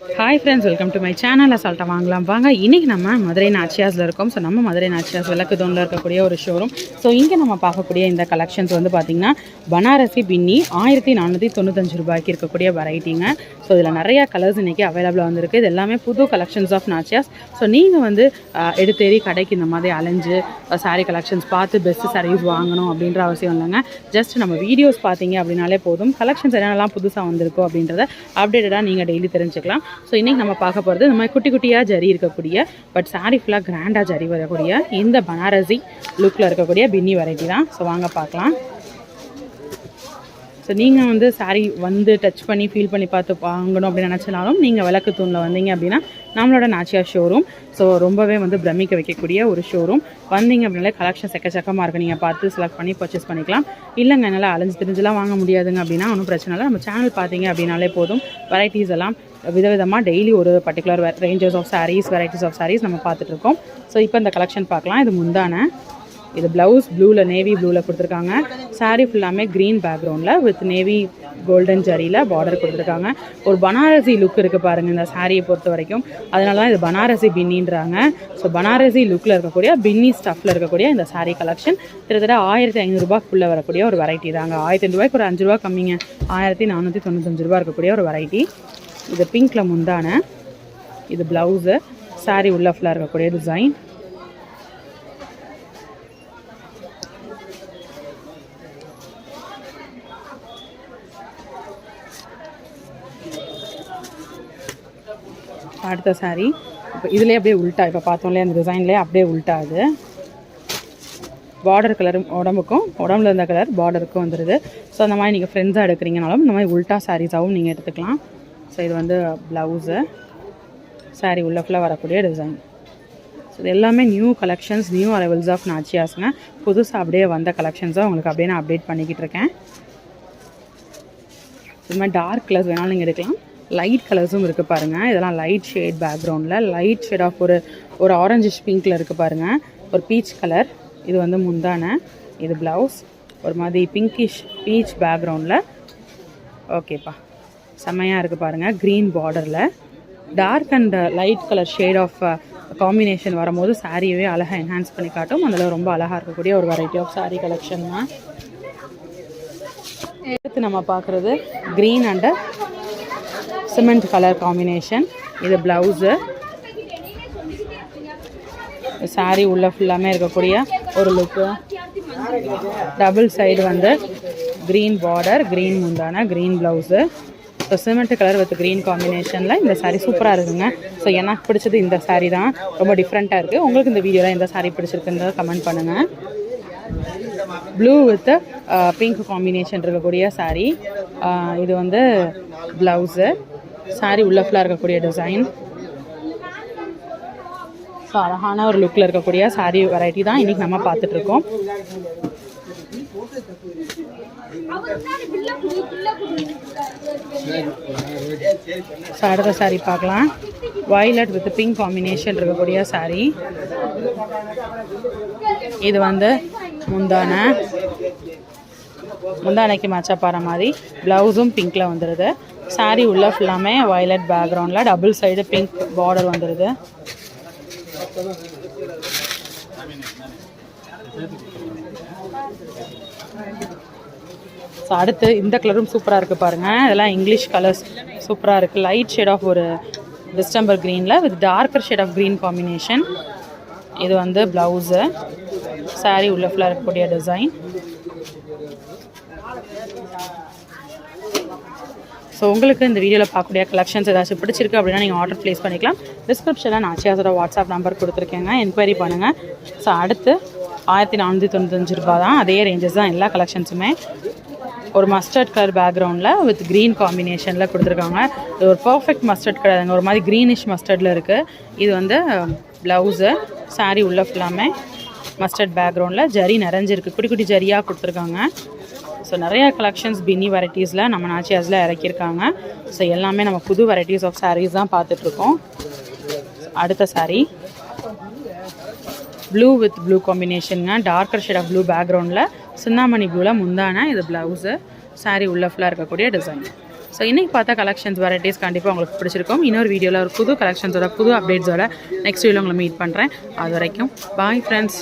Hi friends welcome to my channel அசால்ட்டாக வாங்கலாம். வாங்க இன்றைக்கி நம்ம மதுரை நாச்சியாஸில் இருக்கோம். ஸோ நம்ம மதுரை நாச்சியாஸ் விளக்கு தோணில் இருக்கக்கூடிய ஒரு ஷோரூம் ஸோ இங்கே நம்ம பார்க்கக்கூடிய இந்த கலெக்ஷன்ஸ் வந்து பார்த்திங்கன்னா பனாரசி பின்னி ஆயிரத்தி நானூற்றி தொண்ணூத்தஞ்சு ரூபாய்க்கு இருக்கக்கூடிய வெரைட்டிங்க ஸோ இதில் நிறையா கலர்ஸ் இன்றைக்கி அவைலபிளாக வந்திருக்கு. இது எல்லாமே புது கலெக்ஷன்ஸ் ஆஃப் நாச்சியாஸ் ஸோ நீங்கள் வந்து எடுத்தேறி கடைக்கு இந்த மாதிரி அலைஞ்சு சாரீ கலெக்ஷன்ஸ் பார்த்து பெஸ்ட்டு சாரீஸ் வாங்கணும் அப்படின்ற அவசியம் இல்லைங்க. ஜஸ்ட் நம்ம வீடியோஸ் பார்த்தீங்க அப்படின்னாலே போதும். கலெக்ஷன்ஸ் என்னென்னலாம் புதுசாக வந்திருக்கும் அப்படின்றத அப்டேட்டடாக நீங்கள் டெய்லி தெரிஞ்சுக்கலாம். ஸோ இன்றைக்கி நம்ம பார்க்க போகிறது இந்த மாதிரி குட்டி குட்டியாக ஜரி இருக்கக்கூடிய பட் சாரீ ஃபுல்லாக கிராண்டாக ஜரி வரக்கூடிய இந்த பனாரசி லுக்கில் இருக்கக்கூடிய பின்னி வெரைட்டி தான். ஸோ வாங்க பார்க்கலாம். ஸோ நீங்கள் வந்து saree வந்து டச் பண்ணி ஃபீல் பண்ணி பார்த்து வாங்கணும் அப்படின்னு நினச்சினாலும் நீங்கள் விளக்கு தூணில் வந்தீங்க அப்படின்னா நம்மளோட நாச்சியா ஷோரூம் ஸோ ரொம்பவே வந்து பிரமிக்க வைக்கக்கூடிய ஒரு ஷோரூம் வந்தீங்க அப்படின்னாலே கலெக்ஷன் செக்கச்சக்கமாக இருக்குது நீங்கள் பார்த்து செலக்ட் பண்ணி பர்ச்சேஸ் பண்ணிக்கலாம். இல்லைங்க என்னால் அலைஞ்சு தெரிஞ்சுலாம் வாங்க முடியாதுங்க அப்படின்னா ஒன்றும் பிரச்சனை இல்லை. நம்ம சேனல் பார்த்தீங்க அப்படின்னாலே போதும். வெரைட்டிஸ் எல்லாம் விதவிதமாக டெய்லி ஒரு particular ranges of sarees varieties of sarees நம்ம பார்த்துட்ருக்கோம் ஸோ இப்போ இந்த கலெக்ஷன் பார்க்கலாம். இது முந்தான. இது ப்ளவுஸ் ப்ளூவில் நேவி ப்ளூவில் கொடுத்துருக்காங்க. சாரீ ஃபுல்லாமே க்ரீன் பேக்ரவுண்டில் வித் நேவி கோல்டன் ஜரியில் பார்டர் கொடுத்துருக்காங்க. ஒரு பனாரசி லுக் இருக்குது பாருங்கள் இந்த சாரியை பொறுத்த வரைக்கும். அதனால தான் இது பனாரசி பின்னின்றாங்க. ஸோ பனாரசி லுக்கில் இருக்கக்கூடிய பின்னி ஸ்டஃப்பில் இருக்கக்கூடிய இந்த சாரீ கலெக்ஷன் கிட்டத்தட்ட ஆயிரத்தி ஐநூறுரூபாக்குள்ளே வரக்கூடிய ஒரு வெரைட்டி தாங்க. ஆயிரத்தி ரூபாய்க்கு ஒரு அஞ்சு ரூபா கம்மிங்க. ஆயிரத்தி நானூற்றி தொண்ணூத்தஞ்சு ரூபா இருக்கக்கூடிய ஒரு வெரைட்டி இது பிங்க்கில் முந்தான. இது ப்ளவுஸு சாரீ உள்ள ஃபுல்லாக இருக்கக்கூடிய டிசைன் அடுத்த saree. இப்போ இதுலேயே அப்படியே உல்ட்டா இப்போ பார்த்தோம்லே அந்த டிசைன்லேயே அப்படியே உல்ட்டா அது. பார்டர் கலரும் உடம்புக்கும் உடம்புல இருந்த கலர் பார்டருக்கும் வந்துடுது ஸோ அந்த மாதிரி நீங்கள் ஃப்ரெண்ட்ஸாக எடுக்கிறீங்கனாலும் இந்த மாதிரி உல்ட்டா சாரீஸாகவும் நீங்கள் எடுத்துக்கலாம். ஸோ இது வந்து ப்ளவுஸு saree உள்ள ஃபுல்லாக வரக்கூடிய டிசைன் ஸோ இது எல்லாமே new collections new arrivals of நாச்சியாஸுங்க புதுசாக அப்படியே வந்த கலெக்ஷன்ஸை உங்களுக்கு அப்படியே நான் அப்டேட் பண்ணிக்கிட்டு இருக்கேன். இது மாதிரி டார்க் கலர்ஸ் வேணாலும் நீங்கள் எடுக்கலாம். லைட் கலர்ஸும் இருக்குது பாருங்கள் இதெல்லாம் லைட் ஷேட் பேக்ரவுண்டில் லைட் ஷேட் ஆஃப் ஒரு ஒரு ஆரஞ்சிஷ் பிங்க்கில் இருக்குது பாருங்கள் ஒரு பீச் கலர் இது வந்து முந்தான. இது ப்ளவுஸ் ஒரு மாதிரி பிங்கிஷ் பீச் பேக்ரவுண்டில் ஓகேப்பா செம்மையாக இருக்குது பாருங்கள் க்ரீன் பார்டரில் dark and light colour shade of combination வரும்போது சாரியவே அழகாக என்ஹான்ஸ் பண்ணி காட்டும். அதில் ரொம்ப அழகாக இருக்கக்கூடிய ஒரு வெரைட்டி ஆஃப் சாரீ கலெக்ஷன் தான். எடுத்து நம்ம பார்க்குறது green and cement colour combination. இது ப்ளவுஸு saree உள்ள ஃபுல்லாமே இருக்கக்கூடிய ஒரு லுக்கு டபுள் சைடு வந்து க்ரீன் பார்டர் க்ரீன் முந்தான green blouse so cement colour with green காம்பினேஷனில் இந்த சாரீ சூப்பராக இருக்குங்க. ஸோ எனக்கு பிடிச்சது இந்த சாரீ தான். ரொம்ப டிஃப்ரெண்ட்டாக இருக்குது உங்களுக்கு இந்த வீடியோவில் எந்த சாரீ பிடிச்சிருக்குன்றத கமெண்ட் பண்ணுங்கள் ப்ளூ வித் பிங்க் காம்பினேஷன் இருக்கக்கூடிய சாரீ uh, இது வந்து ப்ளவுஸு சாரி உள்ள ஃபுல்லாக இருக்கக்கூடிய டிசைன் ஸோ அழகான ஒரு லுக்கில் இருக்கக்கூடிய சாரி வெரைட்டி தான் இன்றைக்கி நம்ம பார்த்துட்ருக்கோம். ஸோ அடுத்த சாரி பார்க்கலாம். வயலட் வித் பிங்க் காம்பினேஷன் இருக்கக்கூடிய சாரி இது வந்து முந்தான. முந்தானைக்கு மேட்சாக போகிற மாதிரி ப்ளவுஸும் பிங்க்கில் வந்துடுது சாரீ உள்ள ஃபுல்லாமே வயலட் பேக்ரவுண்டில் டபுள் சைடு பிங்க் பார்டர் வந்துடுது ஸோ அடுத்து இந்த கலரும் சூப்பராக இருக்குது பாருங்கள் இதெல்லாம் இங்கிலீஷ் கலர்ஸ் சூப்பராக இருக்குது லைட் ஷேட் ஆஃப் ஒரு டிஸ்டம்பர் க்ரீனில் with darker shade of green combination இது வந்து ப்ளவுஸு சாரீ உள்ள ஃபுல்லாக இருக்கக்கூடிய டிசைன் ஸோ உங்களுக்கு இந்த வீடியோவில் பார்க்கக்கூடிய கலெக்ஷன்ஸ் ஏதாச்சும் பிடிச்சிருக்கு அப்படின்னா நீங்கள் ஆர்டர் ப்ளேஸ் பண்ணிக்கலாம். டிஸ்கிரிப்ஷனில் நான் அச்சியாசோட வாட்ஸ்அப் நம்பர் கொடுத்துருக்கேங்க. என்கொயரி பண்ணுங்கள் ஸோ அடுத்து ஆயிரத்தி நானூற்றி தொண்ணூத்தஞ்சு ரூபா தான். அதே ரேஞ்சஸ் தான் எல்லா கலெக்ஷன்ஸுமே ஒரு மஸ்டர்ட் கலர் பேக்ரவுண்டில் வித் க்ரீன் காம்பினேஷனில் கொடுத்துருக்காங்க. இது ஒரு பர்ஃபெக்ட் மஸ்டர்ட் கிடையாதுங்க ஒரு மாதிரி க்ரீனிஷ் மஸ்டர்டில் இருக்குது இது வந்து ப்ளவுஸு சாரீ உள்ள ஃபுல்லாமே மஸ்டர்ட் பேக்ரவுண்டில் ஜரி நிறைஞ்சிருக்கு. குட்டி குட்டி ஜரியாக கொடுத்துருக்காங்க. ஸோ நிறையா கலெக்ஷன்ஸ் பின்னி வெரைட்டிஸில் நம்ம நாச்சியாஸில் இறக்கியிருக்காங்க. ஸோ எல்லாமே நம்ம புது வெரைட்டிஸ் ஆஃப் சாரீஸ் தான் பார்த்துட்ருக்கோம். அடுத்த சாரீ ப்ளூ வித் ப்ளூ காம்பினேஷனுங்க டார்க்கர் ஷேட் ஆஃப் ப்ளூ பேக்ரவுண்டில் சின்னாமணி ப்ளூவில் முந்தான இது ப்ளவுஸு சாரீ உள்ள ஃபுல்லாக இருக்கக்கூடிய டிசைன் ஸோ இன்றைக்கி பார்த்தா கலெக்ஷன்ஸ் வெரைட்டிஸ் கண்டிப்பாக உங்களுக்கு பிடிச்சிருக்கும். இன்னொரு வீடியோவில் ஒரு புது கலெக்ஷன்ஸோட புது அப்டேட்ஸோட நெக்ஸ்ட் வீடியோவில் உங்களை மீட் பண்ணுறேன் அது வரைக்கும் பாய் ஃப்ரெண்ட்ஸ்